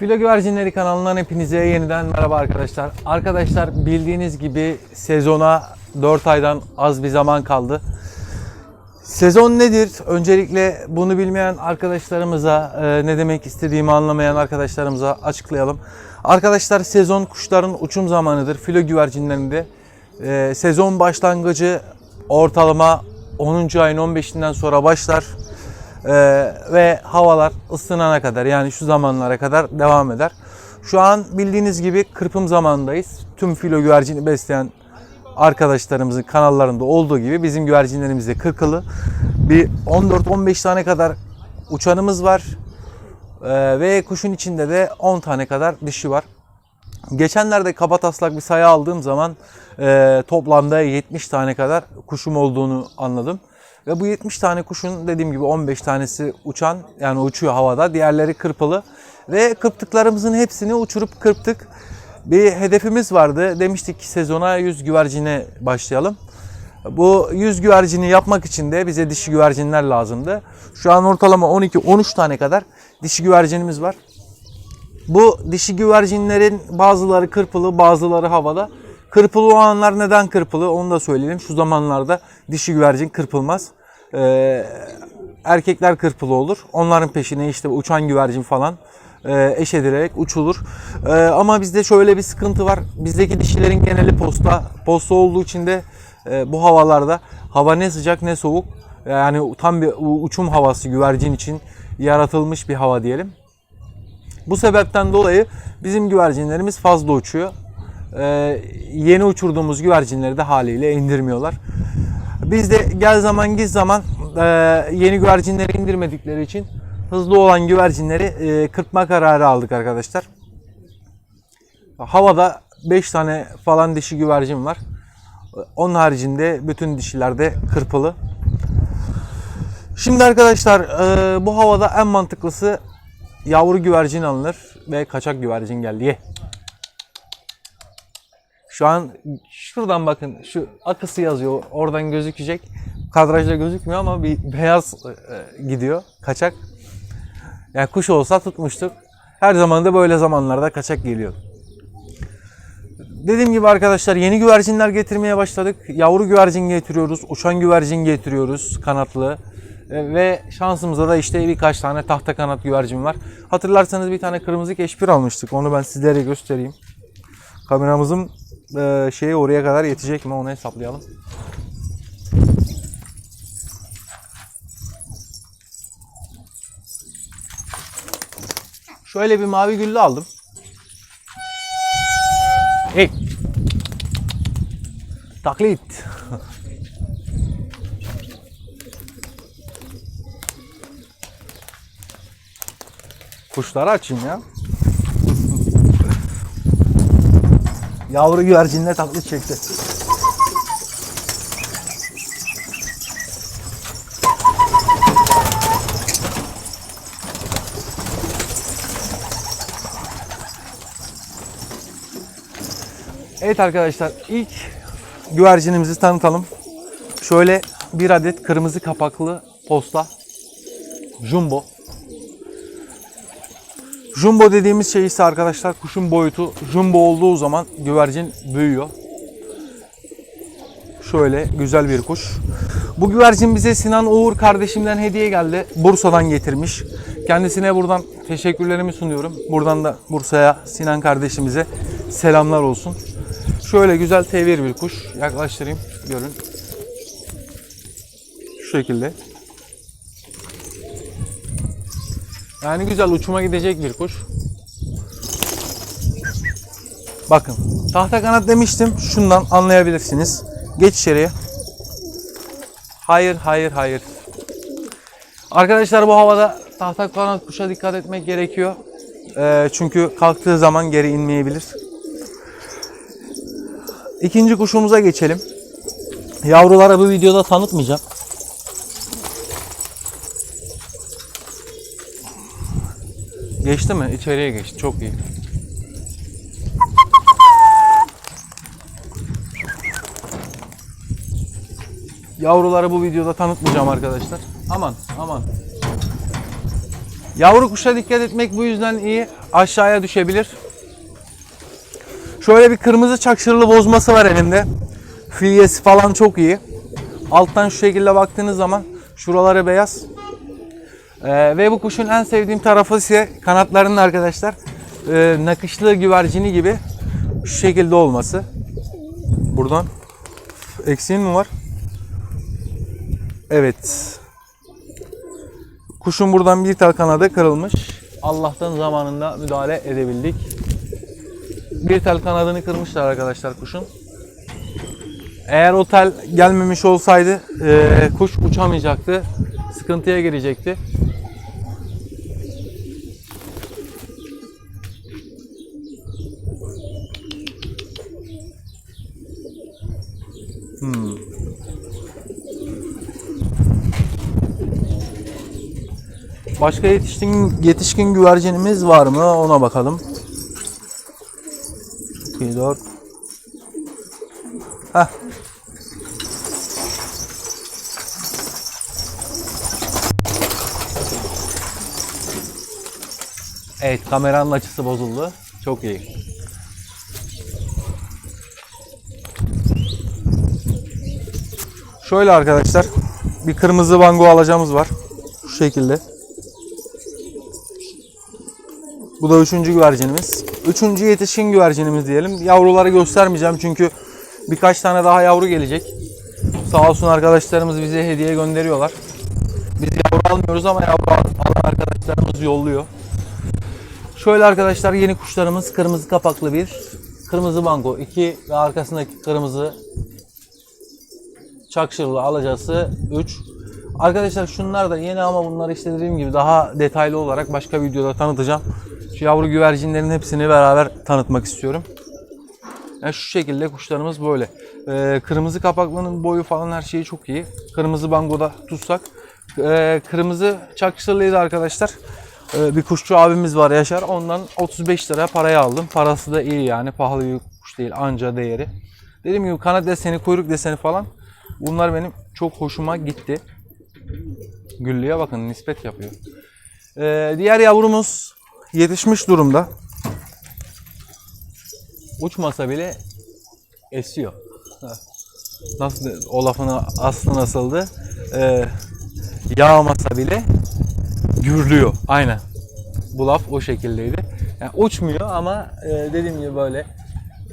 Filo Güvercinleri kanalından hepinize yeniden merhaba arkadaşlar. Arkadaşlar bildiğiniz gibi sezona 4 aydan az bir zaman kaldı. Sezon nedir? Öncelikle bunu bilmeyen arkadaşlarımıza, e, ne demek istediğimi anlamayan arkadaşlarımıza açıklayalım. Arkadaşlar sezon kuşların uçum zamanıdır. Filo güvercinlerinde e, sezon başlangıcı ortalama 10. ayın 15'inden sonra başlar. Ee, ve havalar ısınana kadar yani şu zamanlara kadar devam eder. Şu an bildiğiniz gibi kırpım zamanındayız. Tüm filo güvercini besleyen arkadaşlarımızın kanallarında olduğu gibi bizim güvercinlerimiz de kırkılı. Bir 14-15 tane kadar uçanımız var. Ee, ve kuşun içinde de 10 tane kadar dişi var. Geçenlerde kabataslak bir sayı aldığım zaman e, toplamda 70 tane kadar kuşum olduğunu anladım. Ve bu 70 tane kuşun dediğim gibi 15 tanesi uçan yani uçuyor havada. Diğerleri kırpılı. Ve kırptıklarımızın hepsini uçurup kırptık. Bir hedefimiz vardı. Demiştik ki sezona 100 güvercine başlayalım. Bu 100 güvercini yapmak için de bize dişi güvercinler lazımdı. Şu an ortalama 12-13 tane kadar dişi güvercinimiz var. Bu dişi güvercinlerin bazıları kırpılı, bazıları havada. Kırpılı olanlar neden kırpılı onu da söyleyelim. Şu zamanlarda dişi güvercin kırpılmaz. Ee, erkekler kırpılı olur. Onların peşine işte uçan güvercin falan e, eş edilerek uçulur. Ee, ama bizde şöyle bir sıkıntı var. Bizdeki dişilerin geneli posta. Posta olduğu için de e, bu havalarda hava ne sıcak ne soğuk. Yani tam bir uçum havası güvercin için yaratılmış bir hava diyelim. Bu sebepten dolayı bizim güvercinlerimiz fazla uçuyor. Ee, yeni uçurduğumuz güvercinleri de haliyle indirmiyorlar. Biz de gel zaman giz zaman e, yeni güvercinleri indirmedikleri için hızlı olan güvercinleri e, kırpma kararı aldık arkadaşlar. Havada 5 tane falan dişi güvercin var. Onun haricinde bütün dişiler de kırpılı. Şimdi arkadaşlar e, bu havada en mantıklısı yavru güvercin alınır ve kaçak güvercin geldi. Şu an şuradan bakın şu akısı yazıyor. Oradan gözükecek. Kadrajda gözükmüyor ama bir beyaz e, gidiyor. Kaçak. Yani kuş olsa tutmuştuk. Her zaman da böyle zamanlarda kaçak geliyor. Dediğim gibi arkadaşlar yeni güvercinler getirmeye başladık. Yavru güvercin getiriyoruz. Uçan güvercin getiriyoruz kanatlı. E, Ve şansımıza da işte birkaç tane tahta kanat güvercin var. Hatırlarsanız bir tane kırmızı keşpir almıştık. Onu ben sizlere göstereyim. Kameramızın e, şeyi oraya kadar yetecek mi onu hesaplayalım. Şöyle bir mavi güllü aldım. Hey. Taklit. Kuşları açayım ya. Yavru güvercinle taklit çekti. Evet arkadaşlar ilk güvercinimizi tanıtalım. Şöyle bir adet kırmızı kapaklı posta. Jumbo. Jumbo dediğimiz şey ise arkadaşlar kuşun boyutu jumbo olduğu zaman güvercin büyüyor. Şöyle güzel bir kuş. Bu güvercin bize Sinan Uğur kardeşimden hediye geldi. Bursa'dan getirmiş. Kendisine buradan teşekkürlerimi sunuyorum. Buradan da Bursa'ya Sinan kardeşimize selamlar olsun. Şöyle güzel tevir bir kuş. Yaklaştırayım görün. Şu şekilde. Yani güzel uçuma gidecek bir kuş. Bakın tahta kanat demiştim. Şundan anlayabilirsiniz. Geç içeriye. Hayır, hayır, hayır. Arkadaşlar bu havada tahta kanat kuşa dikkat etmek gerekiyor. Ee, çünkü kalktığı zaman geri inmeyebilir. İkinci kuşumuza geçelim. Yavrulara bu videoda tanıtmayacağım. Geçti mi? İçeriye geçti. Çok iyi. Yavruları bu videoda tanıtmayacağım arkadaşlar. Aman aman. Yavru kuşa dikkat etmek bu yüzden iyi. Aşağıya düşebilir. Şöyle bir kırmızı çakşırlı bozması var elimde. Filyesi falan çok iyi. Alttan şu şekilde baktığınız zaman şuraları beyaz. Ee, ve bu kuşun en sevdiğim tarafı ise kanatlarının arkadaşlar e, nakışlı güvercini gibi şu şekilde olması. Buradan eksiğin mi var? Evet. Kuşun buradan bir tel kanadı kırılmış. Allah'tan zamanında müdahale edebildik. Bir tel kanadını kırmışlar arkadaşlar kuşun. Eğer o tel gelmemiş olsaydı e, kuş uçamayacaktı. Sıkıntıya girecekti. Başka yetişkin, yetişkin güvercinimiz var mı? Ona bakalım. 2, 4. Heh. Evet kameranın açısı bozuldu. Çok iyi. Şöyle arkadaşlar bir kırmızı bango alacağımız var. Şu şekilde. Bu da üçüncü güvercinimiz. Üçüncü yetişkin güvercinimiz diyelim. Yavruları göstermeyeceğim çünkü birkaç tane daha yavru gelecek. Sağ olsun arkadaşlarımız bize hediye gönderiyorlar. Biz yavru almıyoruz ama yavru alan arkadaşlarımız yolluyor. Şöyle arkadaşlar yeni kuşlarımız kırmızı kapaklı bir, kırmızı bango 2 ve arkasındaki kırmızı çakşırlı alacası 3. Arkadaşlar şunlar da yeni ama bunları işte dediğim gibi daha detaylı olarak başka videoda tanıtacağım. Şu yavru güvercinlerin hepsini beraber tanıtmak istiyorum. Yani şu şekilde kuşlarımız böyle. Ee, kırmızı kapaklının boyu falan her şeyi çok iyi. Kırmızı bangoda tutsak. Ee, kırmızı çakşırlıydı arkadaşlar. Ee, bir kuşçu abimiz var Yaşar. Ondan 35 lira paraya aldım. Parası da iyi yani. Pahalı bir kuş değil. Anca değeri. Dediğim gibi kanat deseni, kuyruk deseni falan. Bunlar benim çok hoşuma gitti. Güllüye bakın nispet yapıyor. Ee, diğer yavrumuz yetişmiş durumda. Uçmasa bile esiyor. Nasıl o lafın aslı nasıldı? Ee, yağmasa bile gürlüyor. Aynen. Bu laf o şekildeydi. Yani uçmuyor ama e, dediğim gibi böyle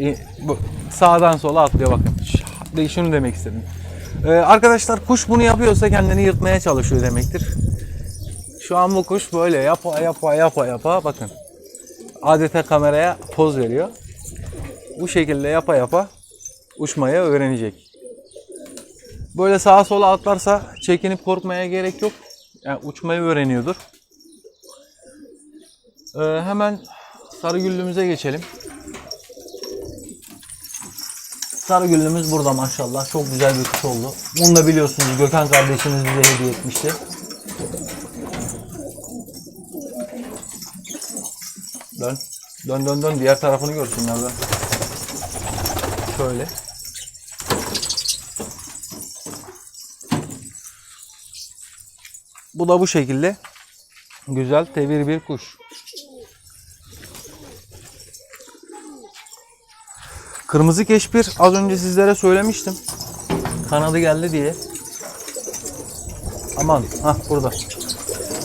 e, bu, sağdan sola atlıyor bakın. Şunu demek istedim. Ee, arkadaşlar kuş bunu yapıyorsa kendini yırtmaya çalışıyor demektir. Şu an bu kuş böyle yapa yapa yapa yapa bakın. Adeta kameraya poz veriyor. Bu şekilde yapa yapa uçmayı öğrenecek. Böyle sağa sola atlarsa çekinip korkmaya gerek yok. Yani uçmayı öğreniyordur. Ee, hemen sarı güllümüze geçelim. Sarı güllümüz burada maşallah. Çok güzel bir kuş oldu. Bunu da biliyorsunuz Gökhan kardeşimiz bize hediye etmişti. Dön. Dön dön. Diğer tarafını görsünler dön. Şöyle. Bu da bu şekilde. Güzel tevir bir kuş. Kırmızı keşpir az önce sizlere söylemiştim. Kanadı geldi diye. Aman ha burada.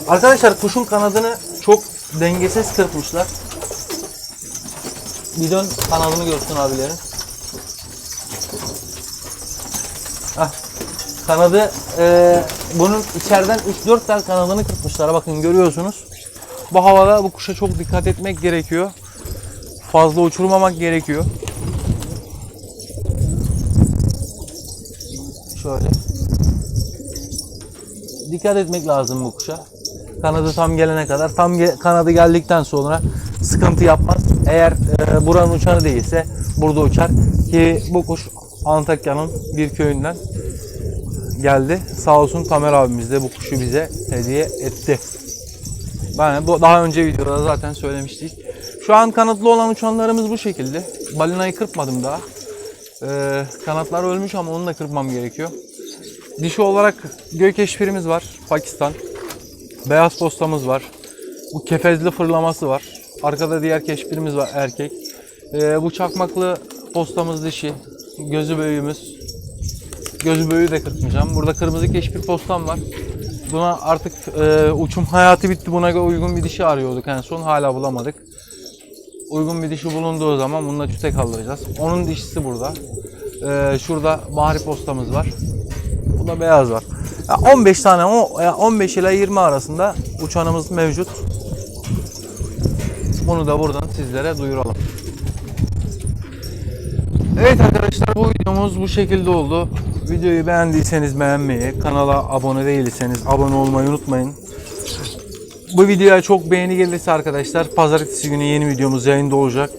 Arkadaşlar kuşun kanadını çok dengesiz kırpmışlar. Bir dön kanadını görsün abilerin. Hah. Kanadı e, bunun içeriden 3-4 tel kanadını kırpmışlar. Bakın görüyorsunuz. Bu havada bu kuşa çok dikkat etmek gerekiyor. Fazla uçurmamak gerekiyor. Şöyle. Dikkat etmek lazım bu kuşa. Kanadı tam gelene kadar. Tam ge- kanadı geldikten sonra sıkıntı yapmaz. Eğer e, buranın uçanı değilse burada uçar. Ki bu kuş Antakya'nın bir köyünden geldi. Sağ olsun Tamer abimiz de bu kuşu bize hediye etti. Ben bu daha önce videoda zaten söylemiştik. Şu an kanatlı olan uçanlarımız bu şekilde. Balinayı kırpmadım daha. Ee, kanatlar ölmüş ama onu da kırpmam gerekiyor. Dişi olarak gök eşpirimiz var. Pakistan. Beyaz postamız var. Bu kefezli fırlaması var. Arkada diğer keşbirimiz var erkek. Ee, bu çakmaklı postamız dişi. Gözü büyüğümüz. Gözü büyüğü de kırpmayacağım. Burada kırmızı keşbir postam var. Buna artık e, uçum hayatı bitti. Buna uygun bir dişi arıyorduk en son. Hala bulamadık. Uygun bir dişi bulunduğu zaman bununla çüte kaldıracağız. Onun dişisi burada. Ee, şurada bahri postamız var. Bu da beyaz var. Ya 15 tane, o- ya 15 ile 20 arasında uçanımız mevcut. Bunu da buradan sizlere duyuralım. Evet arkadaşlar bu videomuz bu şekilde oldu. Videoyu beğendiyseniz beğenmeyi, kanala abone değilseniz abone olmayı unutmayın. Bu videoya çok beğeni gelirse arkadaşlar pazartesi günü yeni videomuz yayında olacak.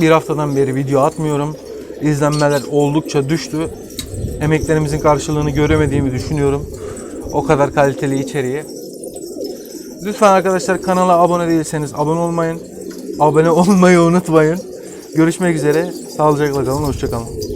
Bir haftadan beri video atmıyorum. İzlenmeler oldukça düştü. Emeklerimizin karşılığını göremediğimi düşünüyorum. O kadar kaliteli içeriği. Lütfen arkadaşlar kanala abone değilseniz abone olmayın. Abone olmayı unutmayın. Görüşmek üzere. Sağlıcakla kalın. Hoşçakalın.